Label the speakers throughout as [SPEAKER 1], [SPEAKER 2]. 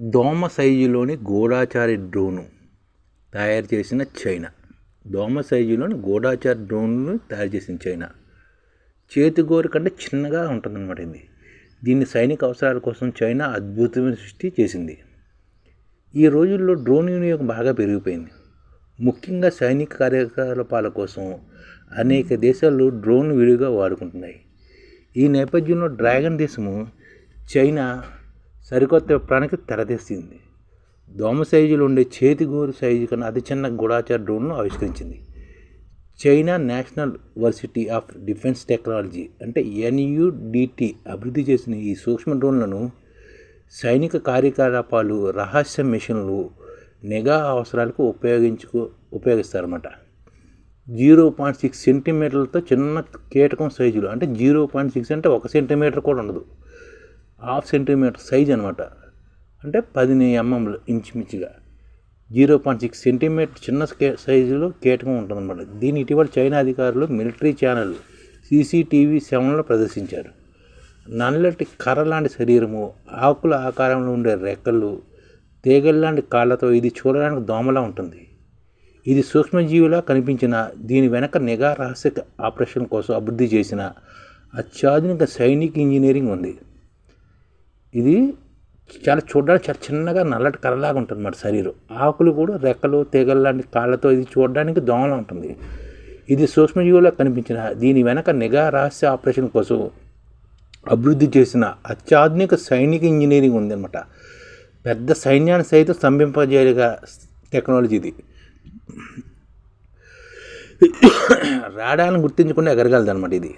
[SPEAKER 1] దోమ సైజులోని గూఢాచారి డ్రోను తయారు చేసిన చైనా. దోమ సైజులోని గూఢాచారి డ్రోన్ను తయారు చేసిన చైనా. చేతి గోరు కంటే చిన్నగా ఉంటుందన్నమాట ఇది. దీన్ని సైనిక అవసరాల కోసం చైనా అద్భుతమైన సృష్టి చేసింది. ఈ రోజుల్లో డ్రోన్ వినియోగం బాగా పెరిగిపోయింది. ముఖ్యంగా సైనిక కార్యకలాపాల కోసం అనేక దేశాలు డ్రోన్ విడిగా వాడుకుంటున్నాయి. ఈ నేపథ్యంలో డ్రాగన్ దేశము చైనా సరికొత్త విప్రానికి తెరదీసింది దోమ సైజులో ఉండే చేతిగోరు సైజు కన్నా అతి చిన్న గూఢాచార డ్రోన్ను ఆవిష్కరించింది. China national university of defence technology అంటే ఎన్యుడిటి అభివృద్ధి చేసిన ఈ సూక్ష్మ డ్రోన్లను సైనిక కార్యకలాపాలు రహస్య మిషన్లు నిఘా అవసరాలకు ఉపయోగించుకో ఉపయోగిస్తారన్నమాట. జీరో పాయింట్ సిక్స్ సెంటీమీటర్లతో చిన్న కీటకం సైజులు అంటే జీరో పాయింట్ సిక్స్ అంటే ఒక సెంటీమీటర్ కూడా ఉండదు. హాఫ్ సెంటీమీటర్ సైజ్ అనమాట అంటే పదిని ఎంఎంలు ఇంచుమించుగా. జీరో పాయింట్ సిక్స్ సెంటీమీటర్ చిన్న సైజులో కీటకం ఉంటుందన్నమాట. దీని ఇటీవల చైనా అధికారులు మిలిటరీ ఛానల్ సీసీటీవీ సెవెన్లో ప్రదర్శించారు. నల్లటి కర్ర లాంటి శరీరము ఆకుల ఆకారంలో ఉండే రెక్కలు తీగల్లాంటి కాళ్ళతో ఇది చూడడానికి దోమలా ఉంటుంది. ఇది సూక్ష్మజీవిలా కనిపించిన దీని వెనక నిఘా రహస్య ఆపరేషన్ కోసం అభివృద్ధి చేసిన అత్యాధునిక సైనిక ఇంజనీరింగ్ ఉంది. ఇది చాలా చూడడానికి చాలా చిన్నగా నల్లటి కర్రలాగా ఉంటుంది అన్నమాట శరీరం. ఆకులు కూడా రెక్కలు తీగలు లాంటి కాళ్ళతో ఇది చూడడానికి దోమలా ఉంటుంది. ఇది సూక్ష్మజీవులకు కనిపించిన దీని వెనక నిఘా రహస్య ఆపరేషన్ కోసం అభివృద్ధి చేసిన అత్యాధునిక సైనిక ఇంజనీరింగ్ ఉందన్నమాట. పెద్ద సైన్యాన్ని సైతం స్తంభింపజేయగా టెక్నాలజీ ఇది. రాడాలను గుర్తించకుండా ఎగరగలదు అనమాట ఇది.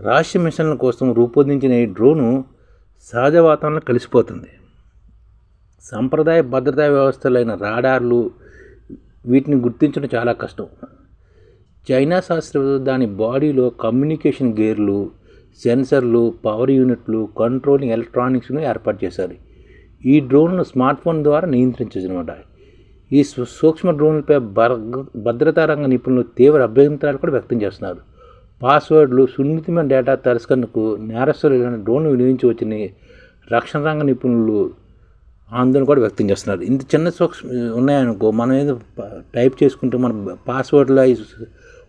[SPEAKER 1] రహస్య మిషన్ల కోసం రూపొందించిన ఈ డ్రోను సహజ వాతావరణంలో కలిసిపోతుంది. సంప్రదాయ భద్రతా వ్యవస్థలైన రాడార్లు వీటిని గుర్తించడం చాలా కష్టం. చైనా శాస్త్రవేత్తలు దాని బాడీలో కమ్యూనికేషన్ గేర్లు సెన్సర్లు పవర్ యూనిట్లు కంట్రోలింగ్ ఎలక్ట్రానిక్స్ను ఏర్పాటు చేశారు. ఈ డ్రోన్ను స్మార్ట్ ఫోన్ ద్వారా నియంత్రించవచ్చు అనమాట ఈ సూక్ష్మ డ్రోన్లపై భద్రతా రంగ నిపుణులు తీవ్ర అభ్యంతరాలు కూడా వ్యక్తం చేస్తున్నారు. పాస్వర్డ్లు సున్నితమైన డేటా తిరస్కరణకు నేరస్తులు ఇలాంటి డ్రోన్లు వినియోగించవచ్చని రక్షణ రంగ నిపుణులు ఆందోళన కూడా వ్యక్తం చేస్తున్నారు. ఇంత చిన్న సోక్స్ ఉన్నాయనుకో మనం ఏదో టైప్ చేసుకుంటే మన పాస్వర్డ్లో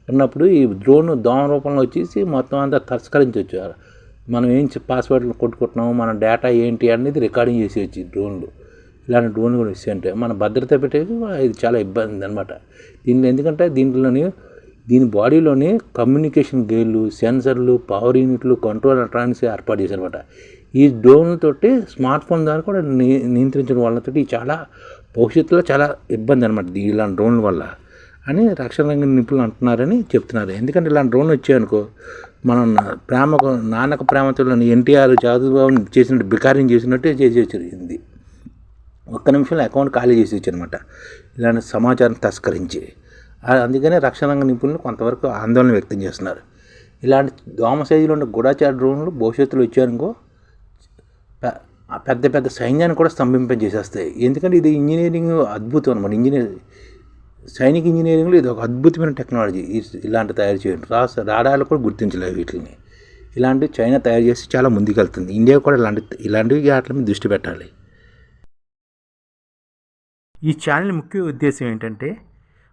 [SPEAKER 1] ఉన్నప్పుడు ఈ డ్రోన్ దోమ రూపంలో వచ్చేసి మొత్తం అంతా తిరస్కరించవచ్చు. మనం ఏం పాస్వర్డ్లు కొట్టుకుంటున్నాము మన డేటా ఏంటి అనేది రికార్డింగ్ చేసేయచ్చు డ్రోన్లు. ఇలాంటి డ్రోన్ కూడా అంటే మన భద్రత పెట్టేది ఇది చాలా ఇబ్బంది అనమాట దీనిలో ఎందుకంటే దీంట్లోని దీని బాడీలోనే కమ్యూనికేషన్ గేర్లు సెన్సర్లు పవర్ యూనిట్లు కంట్రోల్ ఎలక్ట్రానిక్స్ ఏర్పాటు చేశారనమాట ఈ డ్రోన్లతోటి స్మార్ట్ ఫోన్ ద్వారా కూడా నియంత్రించడం వాళ్ళతోటి చాలా భవిష్యత్తులో చాలా ఇబ్బంది అనమాట ఇలాంటి డ్రోన్ల వల్ల అని రక్షణ రంగ నిపుణులు అంటున్నారని చెప్తున్నారు. ఎందుకంటే ఇలాంటి డ్రోన్ వచ్చాయనుకో మనం ప్రేమకు నాన్నక ప్రేమతో ఎన్టీఆర్ చదువుబాబు చేసినట్టు బికారం చేసినట్టే చేసేది ఒక్క నిమిషంలో అకౌంట్ ఖాళీ చేసి అనమాట ఇలాంటి సమాచారం తస్కరించి. అందుకనే రక్షణ రంగ నిపుణులు కొంతవరకు ఆందోళన వ్యక్తం చేస్తున్నారు. ఇలాంటి దోమ సైజులో ఉన్న గూఢాచార డ్రోన్లు భవిష్యత్తులో వచ్చారనుకో పెద్ద పెద్ద సైన్యాన్ని కూడా స్తంభింపజేసేస్తాయి ఎందుకంటే ఇది ఇంజనీరింగ్ అద్భుతం అనమాట ఇంజనీర్ సైనిక ఇంజనీరింగ్లో ఇది ఒక అద్భుతమైన టెక్నాలజీ. ఇలాంటి తయారు చేయండి రాస రాడాలు కూడా గుర్తించలేవు వీటిని ఇలాంటివి చైనా తయారు చేసి చాలా ముందుకెళ్తుంది. ఇండియా కూడా ఇలాంటి ఇలాంటివి వాటి మీద దృష్టి పెట్టాలి.
[SPEAKER 2] ఈ ఛానల్ ముఖ్య ఉద్దేశం ఏంటంటే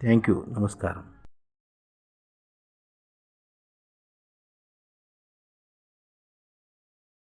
[SPEAKER 2] थैंक यू नमस्कार